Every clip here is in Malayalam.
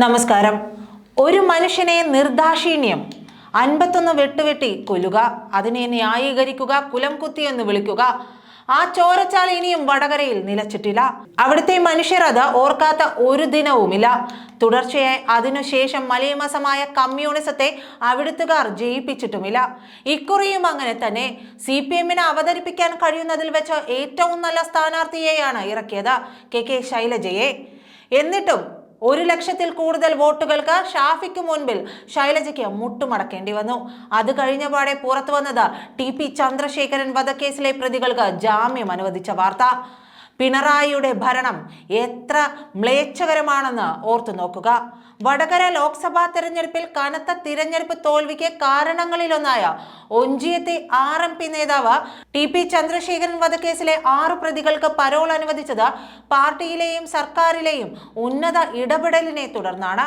നമസ്കാരം. ഒരു മനുഷ്യനെ നിർദാക്ഷിണ്യം അൻപത്തൊന്ന് വെട്ടുവെട്ടി കൊല്ലുക അതിനെ ന്യായീകരിക്കുക കുലം കുത്തി എന്ന് വിളിക്കുക ആ ചോരച്ചാൽ ഇനിയും വടകരയിൽ നിലച്ചിട്ടില്ല. അവിടുത്തെ മനുഷ്യർ അത് ഓർക്കാത്ത ഒരു ദിനവുമില്ല. തുടർച്ചയായി അതിനുശേഷം മലയമസമായ കമ്മ്യൂണിസത്തെ അവിടുത്തുകാർ ജയിപ്പിച്ചിട്ടുമില്ല. ഇക്കുറിയും അങ്ങനെ തന്നെ സി പി എമ്മിനെ അവതരിപ്പിക്കാൻ കഴിയുന്നതിൽ വെച്ച് ഏറ്റവും നല്ല സ്ഥാനാർത്ഥിയെയാണ് ഇറക്കിയത് കെ കെ ശൈലജയെ. എന്നിട്ടും ഒരു ലക്ഷത്തിൽ കൂടുതൽ വോട്ടുകൾക്ക് ഷാഫിക്ക് മുൻപിൽ ശൈലജയ്ക്ക് മുട്ടുമടക്കേണ്ടി വന്നു. അത് കഴിഞ്ഞ പാടെ പുറത്തു വന്നത് ടി പി ചന്ദ്രശേഖരൻ വധക്കേസിലെ പ്രതികൾക്ക് ജാമ്യം അനുവദിച്ച വാർത്ത. പിണറായിയുടെ ഭരണം എത്ര മ്ലേച്ഛകരമാണെന്ന് ഓർത്തു നോക്കുക. വടകര ലോക്സഭാ തെരഞ്ഞെടുപ്പിൽ കനത്ത തിരഞ്ഞെടുപ്പ് തോൽവിക്ക് കാരണങ്ങളിലൊന്നായ ഒഞ്ചിയത്തെ ആർ എം പി നേതാവ് ടി പി ചന്ദ്രശേഖരൻ വധക്കേസിലെ ആറ് പ്രതികൾക്ക് പരോൾ അനുവദിച്ചത് പാർട്ടിയിലെയും സർക്കാരിലെയും ഉന്നത ഇടപെടലിനെ തുടർന്നാണ്.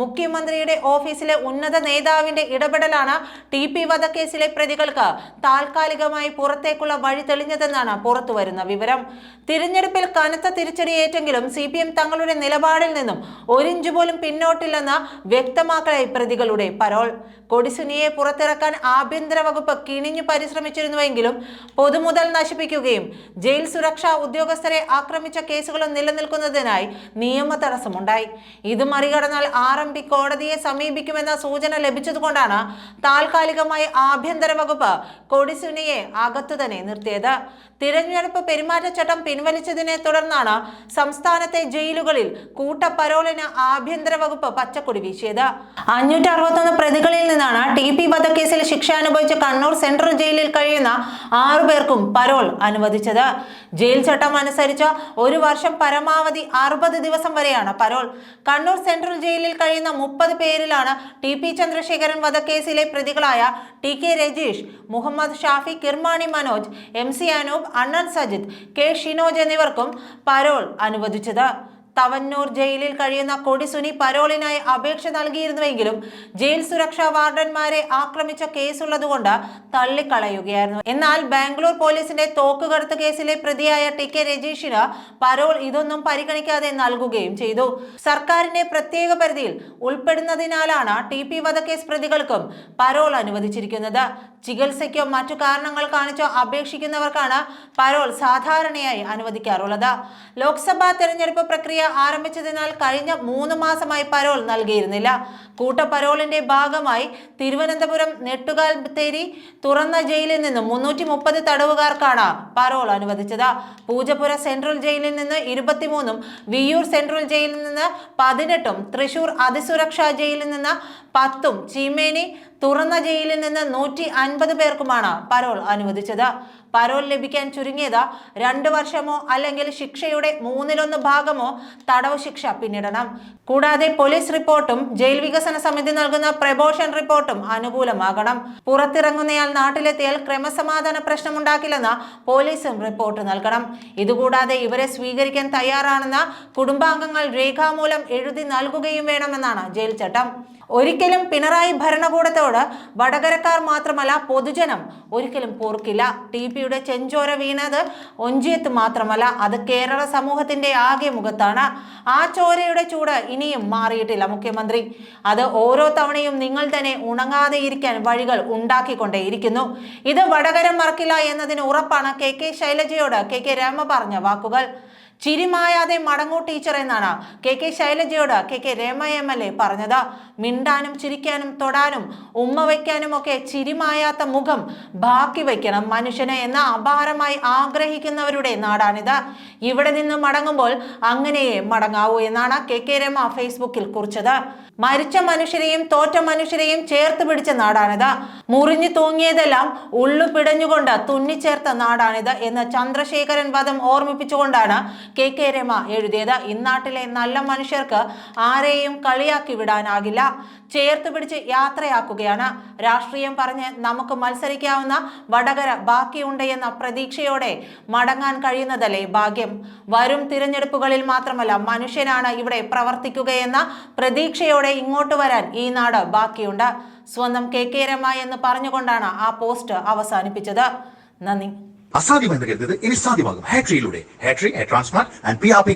മുഖ്യമന്ത്രിയുടെ ഓഫീസിലെ ഉന്നത നേതാവിന്റെ ഇടപെടലാണ് ടി പി വധക്കേസിലെ പ്രതികൾക്ക് താൽക്കാലികമായി പുറത്തേക്കുള്ള വഴി തെളിഞ്ഞതെന്നാണ് പുറത്തുവരുന്ന വിവരം. തിരഞ്ഞെടുപ്പിൽ കനത്ത തിരിച്ചടിയേറ്റെങ്കിലും സി പി എം തങ്ങളുടെ നിലപാടിൽ നിന്നും ഒരിഞ്ച് പോലും പിന്നോട്ടില്ലെന്ന വ്യക്തമാക്കലായി പ്രതികളുടെ പരോൾ. കൊടിസുനിയെ പുറത്തിറക്കാൻ ആഭ്യന്തര വകുപ്പ് കിണിഞ്ഞു പരിശ്രമിച്ചിരുന്നുവെങ്കിലും പൊതുമുതൽ നശിപ്പിക്കുകയും ജയിൽ സുരക്ഷാ ഉദ്യോഗസ്ഥരെ ആക്രമിച്ച കേസുകളും നിലനിൽക്കുന്നതിനായി നിയമ തടസ്സമുണ്ടായി ഇത് മറികടന്നാൽ ആർ എം പി കോടതിയെ സമീപിക്കുമെന്ന സൂചന ലഭിച്ചതുകൊണ്ടാണ് താൽക്കാലികമായി ആഭ്യന്തര വകുപ്പ് കൊടിസുനിയെ അകത്തു തന്നെ നിർത്തിയത്. തിരഞ്ഞെടുപ്പ് പെരുമാറ്റച്ചട്ടം പിൻവലിച്ചതിനെ തുടർന്നാണ് സംസ്ഥാനത്തെ ജയിലുകളിൽ കൂട്ടപ്പരോളിന് ആഭ്യന്തര വകുപ്പ് പച്ചക്കൊടി വീശിയത്. അഞ്ഞൂറ്റി അറുപത്തൊന്ന് പ്രതികളിൽ നിന്നാണ് ടി പി വധക്കേസിൽ ശിക്ഷ അനുഭവിച്ച കണ്ണൂർ സെൻട്രൽ ജയിലിൽ കഴിയുന്ന ആറു പേർക്കും പരോൾ അനുവദിച്ചത്. ജയിൽ ചട്ടം അനുസരിച്ച് ഒരു വർഷം പരമാവധി അറുപത് ദിവസം വരെയാണ് പരോൾ. കണ്ണൂർ സെൻട്രൽ ജയിലിൽ കഴിയുന്ന മുപ്പത് പേരിലാണ് ടി പി ചന്ദ്രശേഖരൻ വധക്കേസിലെ പ്രതികളായ T K Rajeesh Muhammad Shafi Kirmani Manoj M C Anoop Annan Sajith K Shinoj എന്നിവർക്കും പരോൾ അനുവദിച്ചത്. തവന്നൂർ ജയിലിൽ കഴിയുന്ന കൊടിസുനി പരോളിനായി അപേക്ഷ നൽകിയിരുന്നുവെങ്കിലും ജയിൽ സുരക്ഷാ വാർഡന്മാരെ ആക്രമിച്ച കേസുള്ളതുകൊണ്ട് തള്ളിക്കളയുകയായിരുന്നു. എന്നാൽ ബാംഗ്ലൂർ പോലീസിന്റെ തോക്കുകടത്ത് കേസിലെ പ്രതിയായ ടി കെ രജീഷിന് പരോൾ ഇതൊന്നും പരിഗണിക്കാതെ നൽകുകയും ചെയ്തു. സർക്കാരിന്റെ പ്രത്യേക പരിധിയിൽ ഉൾപ്പെടുന്നതിനാലാണ് ടി പി വധക്കേസ് പ്രതികൾക്കും പരോൾ അനുവദിച്ചിരിക്കുന്നത്. ചികിത്സയ്ക്കോ മറ്റു കാരണങ്ങൾ കാണിച്ചോ അപേക്ഷിക്കുന്നവർക്കാണ് പരോൾ സാധാരണയായി അനുവദിക്കാറുള്ളത്. ലോക്സഭാ തെരഞ്ഞെടുപ്പ് പ്രക്രിയ ആരംഭിച്ചതിനാൽ കഴിഞ്ഞ മൂന്ന് മാസമായി പരോൾ നൽകിയിരുന്നില്ല. കൂട്ടപ്പരോളിന്റെ ഭാഗമായി തിരുവനന്തപുരം നെട്ടുകാൽ ബത്തേരി തുറന്ന ജയിലിൽ നിന്നും മുന്നൂറ്റി മുപ്പത് തടവുകാർക്കാണ് പരോൾ അനുവദിച്ചത്. പൂജപ്പുര സെൻട്രൽ ജയിലിൽ നിന്ന് ഇരുപത്തിമൂന്നും വിയൂർ സെൻട്രൽ ജയിലിൽ നിന്ന് പതിനെട്ടും തൃശൂർ അതിസുരക്ഷാ ജയിലിൽ നിന്ന് പത്തും ചീമേനി തുറന്ന ജയിലിൽ നിന്ന് നൂറ്റി അൻപത് പേർക്കുമാണ് പരോൾ അനുവദിച്ചത്. പരോൾ ലഭിക്കാൻ ചുരുങ്ങിയത് രണ്ട് വർഷമോ അല്ലെങ്കിൽ ശിക്ഷയുടെ മൂന്നിലൊന്ന് ഭാഗമോ തടവ് ശിക്ഷ പിന്നിടണം. കൂടാതെ പോലീസ് റിപ്പോർട്ടും ജയിൽ വികസന സമിതി നൽകുന്ന പ്രബോഷൻ റിപ്പോർട്ടും അനുകൂലമാകണം. പുറത്തിറങ്ങുന്നയാൾ നാട്ടിലെത്തിയാൽ ക്രമസമാധാന പ്രശ്നമുണ്ടാക്കില്ലെന്ന പോലീസും റിപ്പോർട്ട് നൽകണം. ഇതുകൂടാതെ ഇവരെ സ്വീകരിക്കാൻ തയ്യാറാണെന്ന കുടുംബാംഗങ്ങൾ രേഖാമൂലം എഴുതി നൽകുകയും വേണമെന്നാണ് ജയിൽ ചട്ടം. ഒരിക്കലും പിണറായി ഭരണകൂടത്തോട് വടകരക്കാർ മാത്രമല്ല പൊതുജനം ഒരിക്കലും പോർക്കില്ല ടി പിയുടെ ചെഞ്ചോര വീണത് ഒഞ്ചിയത്ത് മാത്രമല്ല അത് കേരള സമൂഹത്തിന്റെ ആകെ മുഖത്താണ്. ആ ചോരയുടെ ചൂട് ഇനിയും മാറിയിട്ടില്ല മുഖ്യമന്ത്രി. അത് ഓരോ തവണയും നിങ്ങൾ തന്നെ ഉണങ്ങാതെ ഇരിക്കാൻ വഴികൾ ഉണ്ടാക്കിക്കൊണ്ടേയിരിക്കുന്നു ഇത് വടകര മറക്കില്ല എന്നതിന് ഉറപ്പാണ് കെ കെ ശൈലജയോട് കെ കെ രാമ പറഞ്ഞ വാക്കുകൾ. ചിരിമായാതെ മടങ്ങൂ ടീച്ചർ എന്നാണ് K K ശൈലജയോട് K K Rama M L A പറഞ്ഞത്. മിണ്ടാനും ചിരിക്കാനും തൊടാനും ഉമ്മ വയ്ക്കാനും ഒക്കെ ചിരിമായാത്ത മുഖം ബാക്കി വയ്ക്കണം മനുഷ്യനെ എന്ന അപാരമായി ആഗ്രഹിക്കുന്നവരുടെ നാടാണിത്. ഇവിടെ നിന്ന് മടങ്ങുമ്പോൾ അങ്ങനെയേ മടങ്ങാവൂ എന്നാണ് കെ കെ രമ ഫേസ്ബുക്കിൽ കുറിച്ചത്. മരിച്ച മനുഷ്യരെയും തോറ്റ മനുഷ്യരെയും ചേർത്ത് പിടിച്ച നാടാണിത്. മുറിഞ്ഞു തൂങ്ങിയതെല്ലാം ഉള്ളു പിടഞ്ഞുകൊണ്ട് തുന്നിച്ചേർത്ത നാടാണിത് എന്ന് ചന്ദ്രശേഖരൻ വധം ഓർമ്മിപ്പിച്ചുകൊണ്ടാണ് കെ കെ രമ എഴുതിയത്. ഇന്നാട്ടിലെ നല്ല മനുഷ്യർക്ക് ആരെയും കളിയാക്കി വിടാനാകില്ല. ചേർത്ത് പിടിച്ച് യാത്രയാക്കുകയാണ്. രാഷ്ട്രീയം പറഞ്ഞ് നമുക്ക് മത്സരിക്കാവുന്ന വടകര ബാക്കിയുണ്ട് എന്ന പ്രതീക്ഷയോടെ മടങ്ങാൻ കഴിയുന്നതല്ലേ ഭാഗ്യം? വരും തിരഞ്ഞെടുപ്പുകളിൽ മാത്രമല്ല മനുഷ്യനാണ് ഇവിടെ പ്രവർത്തിക്കുകയെന്ന പ്രതീക്ഷയോടെ ഇങ്ങോട്ട് വരാൻ ഈ നാട് ബാക്കിയുണ്ട്. സ്വന്തം കെ കെ രമ എന്ന് പറഞ്ഞുകൊണ്ടാണ് ആ പോസ്റ്റ് അവസാനിപ്പിച്ചത്. നന്ദി. അസാധ്യമെന്ന് കരുതത് ഇനി സാധ്യമാകും. ഹാട്രിയിലൂടെ ഹാട്രി hair transplant and P R P